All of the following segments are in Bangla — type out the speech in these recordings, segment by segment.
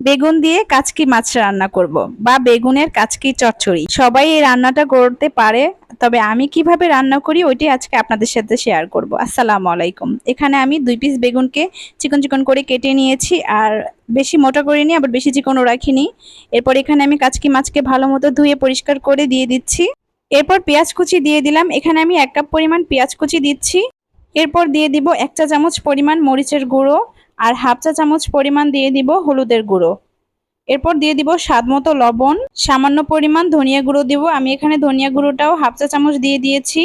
বেগুন দিয়ে কাচকি মাছ রান্না করব বা বেগুনের কাচকি চচ্চড়ি। সবাই এই রান্নাটা করতে পারে, তবে আমি কীভাবে রান্না করি ওইটাই আজকে আপনাদের সাথে শেয়ার করব। আসসালামু আলাইকুম। এখানে আমি দুই পিস বেগুনকে চিকন চিকন করে কেটে নিয়েছি, আর বেশি মোটা করিনি আবার বেশি চিকনও রাখিনি। এরপর এখানে আমি কাচকি মাছকে ভালো মতো ধুয়ে পরিষ্কার করে দিয়ে দিচ্ছি। এরপর পেঁয়াজ কুচি দিয়ে দিলাম। এখানে আমি এক কাপ পরিমাণ পেঁয়াজ কুচি দিচ্ছি। এরপর দিয়ে দিব এক চা চামচ পরিমাণ মরিচের গুঁড়ো। আর হাফ চা চামচ পরিমাণ দিয়ে দিব হলুদের গুঁড়ো। এরপর দিয়ে দিব স্বাদ মতো লবণ। সামান্য পরিমাণ ধনিয়া গুঁড়ো দিব। আমি এখানে ধনিয়া গুঁড়োটাও হাফ চা চামচ দিয়ে দিয়েছি।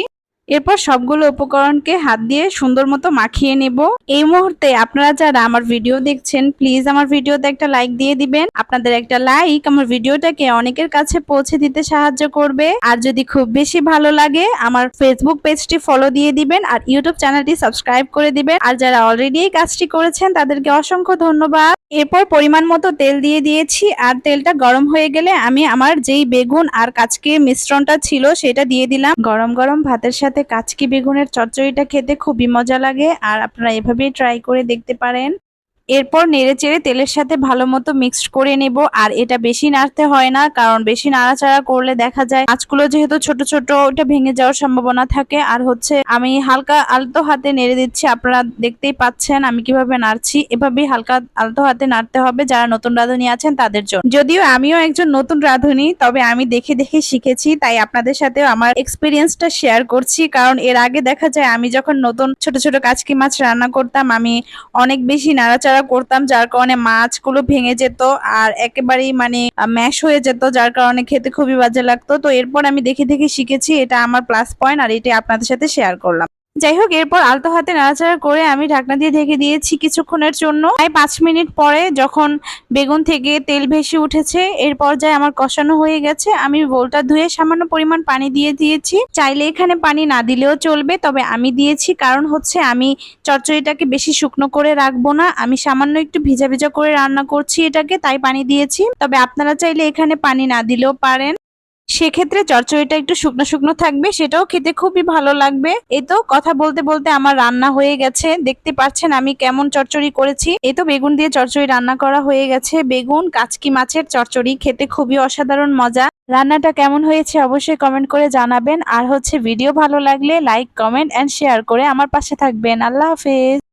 এরপর সবগুলো উপকরণকে হাত দিয়ে সুন্দর মতো মাখিয়ে নেব। এই মুহূর্তে আপনারা যারা আমার ভিডিও দেখছেন প্লিজ আমার ভিডিওতে একটা লাইক দিয়ে দিবেন। আপনাদের একটা লাইক আমার ভিডিওটাকে অনেকের কাছে পৌঁছে দিতে সাহায্য করবে। আর যদি খুব বেশি ভালো লাগে, আমার ফেসবুক পেজটি ফলো দিয়ে দিবেন আর ইউটিউব চ্যানেলটি সাবস্ক্রাইব করে দিবেন। আর যারা অলরেডি এই কাজটি করেছেন, তাদেরকে অসংখ্য ধন্যবাদ। এরপর পরিমাণ মতো তেল দিয়ে দিয়েছি আর তেলটা গরম হয়ে গেলে আমি আমার যেই বেগুন আর কাচকি মিশ্রণটা ছিল সেটা দিয়ে দিলাম। গরম গরম ভাতের সাথে কাচকি বেগুনের চচ্চড়িটা খেতে খুবই মজা লাগে আর আপনারা এভাবেই ট্রাই করে দেখতে পারেন। এরপর নেড়ে চেড়ে তেলের সাথে ভালো মতো মিক্সড করে নেব। আর এটা বেশি নাড়তে হয় না, কারণ বেশি নাড়াচাড়া করলে দেখা যায় মাছগুলো যেহেতু ছোট ছোট, ওটা ভেঙে যাওয়ার সম্ভাবনা থাকে। আর হচ্ছে আমি হালকা আলতো হাতে নেড়ে দিচ্ছি, আপনারা দেখতেই পাচ্ছেন আমি কীভাবে নাড়ছি। এভাবেই হালকা আলতো হাতে নাড়তে হবে, যারা নতুন রাঁধুনি আছেন তাদের জন্য। যদিও আমিও একজন নতুন রাঁধুনি, তবে আমি দেখে দেখে শিখেছি, তাই আপনাদের সাথেও আমার এক্সপিরিয়েন্সটা শেয়ার করছি। কারণ এর আগে দেখা যায় আমি যখন নতুন ছোট ছোট কাচকি মাছ রান্না করতাম, আমি অনেক বেশি নাড়াচাড়া করতাম, যার কারণে মাছগুলো ভেঙে যেত আর একেবারেই মানে ম্যাশ হয়ে যেত, যার কারণে খেতে খুবই বাজে লাগতো। তো এরপর আমি দেখে দেখে শিখেছি, এটা আমার প্লাস পয়েন্ট আর এটি আপনাদের সাথে শেয়ার করলাম। যাই হোক এরপর আলতো হাতে নাড়াচাড়া করে আমি ঢাকনা দিয়ে ঢেকে দিয়েছি কিছুক্ষণের জন্য। প্রায় পাঁচ মিনিট পরে যখন বেগুন থেকে তেল ভেসে উঠেছে, এর পর্যায়ে আমার কষানো হয়ে গেছে। আমি বোলটা ধুয়ে সামান্য পরিমাণ পানি দিয়ে দিয়েছি। চাইলে এখানে পানি না দিলেও চলবে, তবে আমি দিয়েছি। কারণ হচ্ছে আমি চচ্চড়িটাকে বেশি শুকনো করে রাখব না। আমি সামান্য একটু ভিজা ভিজা করে রান্না করছি এটাকে, তাই পানি দিয়েছি। তবে আপনারা চাইলে এখানে পানি না দিলেও পারেন। সেক্ষেত্রে চচ্চড়িটা একটু শুকনো শুকনো থাকবে, সেটাও খেতে খুবই ভালো লাগবে। এই তো কথা বলতে বলতে আমার রান্না হয়ে গেছে। দেখতে পাচ্ছেন আমি কেমন চচ্চড়ি করেছি। এই তো বেগুন দিয়ে চচ্চড়ি রান্না করা হয়ে গেছে। বেগুন, কাচকি মাছের চচ্চড়ি খেতে খুবই অসাধারণ মজা। রান্নাটা কেমন হয়েছে অবশ্যই কমেন্ট করে জানাবেন। আর হচ্ছে ভিডিও ভালো লাগলে লাইক কমেন্ট এন্ড শেয়ার করে আমার পাশে থাকবেন। আল্লাহ হাফেজ।